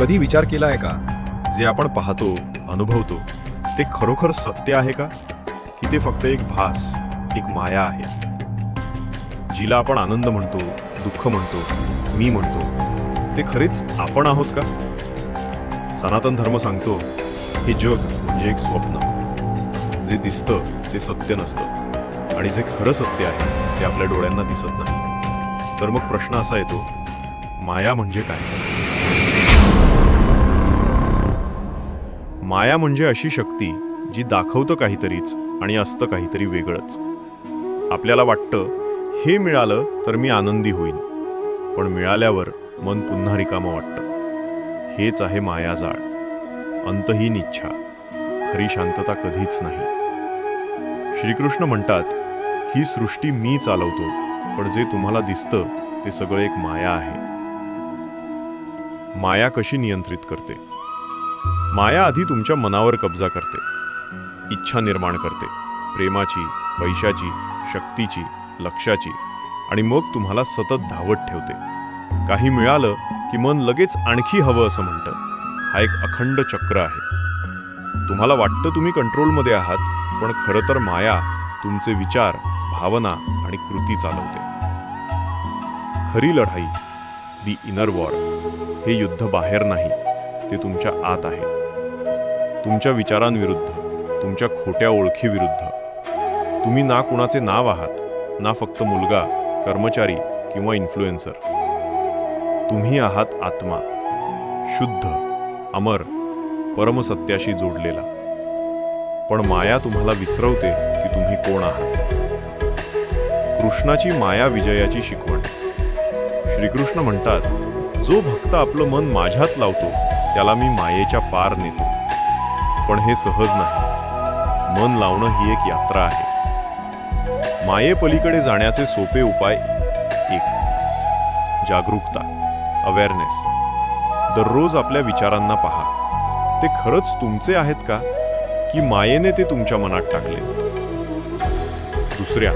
कधी विचार केला आहे का? जे आपण पाहतो अनुभवतो ते खरोखर सत्य आहे का? की ते फक्त एक भास एक माया आहे? जिला आपण आनंद म्हणतो दुःख म्हणतो मी म्हणतो ते खरेच आपण आहोत का? सनातन धर्म सांगतो हे जग म्हणजे एक स्वप्न. जे दिसतं ते सत्य नसतं. आणि जे खरं सत्य आहे ते आपल्या डोळ्यांना दिसत नाही. तर मग प्रश्न असा येतो माया म्हणजे काय? माया म्हणजे अशी शक्ती जी दाखवतं काहीतरीच आणि असतं काहीतरी वेगळंच. आपल्याला वाटतं हे मिळालं तर मी आनंदी होईन. पण मिळाल्यावर मन पुन्हा रिकामं वाटतं. हेच आहे मायाजाळ अंतहीन इच्छा. खरी शांतता कधीच नाही. श्रीकृष्ण म्हणतात ही सृष्टी मी चालवतो पण जे तुम्हाला दिसतं ते सगळं एक माया आहे. माया कशी नियंत्रित करते? माया आधी तुमच्या मनावर कब्जा करते. इच्छा निर्माण करते. प्रेमाची पैशाची शक्तीची लक्षाची आणि मग तुम्हाला सतत धावत ठेवते. काही मिळालं की मन लगेच आणखी हवं असं म्हणतं. हा एक अखंड चक्र आहे. तुम्हाला वाटतं तुम्ही कंट्रोलमध्ये आहात पण खरं तर माया तुमचे विचार भावना आणि कृती चालवते. खरी लढाई दी इनर वॉर हे युद्ध बाहेर नाही ते तुमच्या आत आहे. तुमच्या विचारांविरुद्ध तुमच्या खोट्या ओळखीविरुद्ध. तुम्ही ना कुणाचे नाव आहात ना फक्त मुलगा कर्मचारी किंवा इन्फ्लुएन्सर तुम्ही आहात आत्मा शुद्ध अमर परमसत्याशी जोडलेला. पण माया तुम्हाला विसरवते की तुम्ही कोण आहात. कृष्णाची माया विजयाची शिकवण. श्रीकृष्ण म्हणतात जो भक्त आपलं मन माझ्यात लावतो त्याला मी मायेच्या पार नेतो. पण हे सहज नाही. मन लावणं ही एक यात्रा आहे. मायेपलीकडे जाण्याचे सोपे उपाय एक. जागरूकता अवेअरनेस दररोज आपल्या विचारांना पहा. ते खरंच तुमचे आहेत का? की मायेने ते तुमच्या मनात टाकले? दुसऱ्या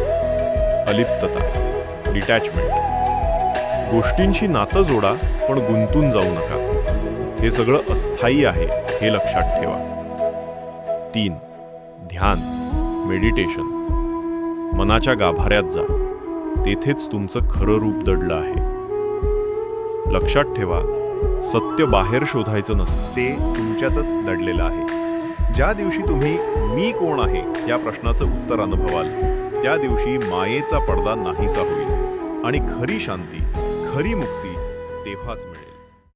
अलिप्तता डिटॅचमेंट गोष्टींशी नातं जोडा पण गुंतून जाऊ नका. हे सगळं अस्थायी आहे हे लक्षात ठेवा. तीन. ध्यान मेडिटेशन मनाच्या गाभाऱ्यात जा. तेथेच तुमचं खरं रूप दडलं आहे. लक्षात ठेवा सत्य बाहेर शोधायचं नसतं. ते तुमच्यातच दडलेलं आहे. ज्या दिवशी तुम्ही मी कोण आहे या प्रश्नाचं उत्तर अनुभवाल त्या दिवशी मायेचा पडदा नाहीसा होईल. आणि खरी शांती खरी मुक्ती तेव्हाच मिळेल.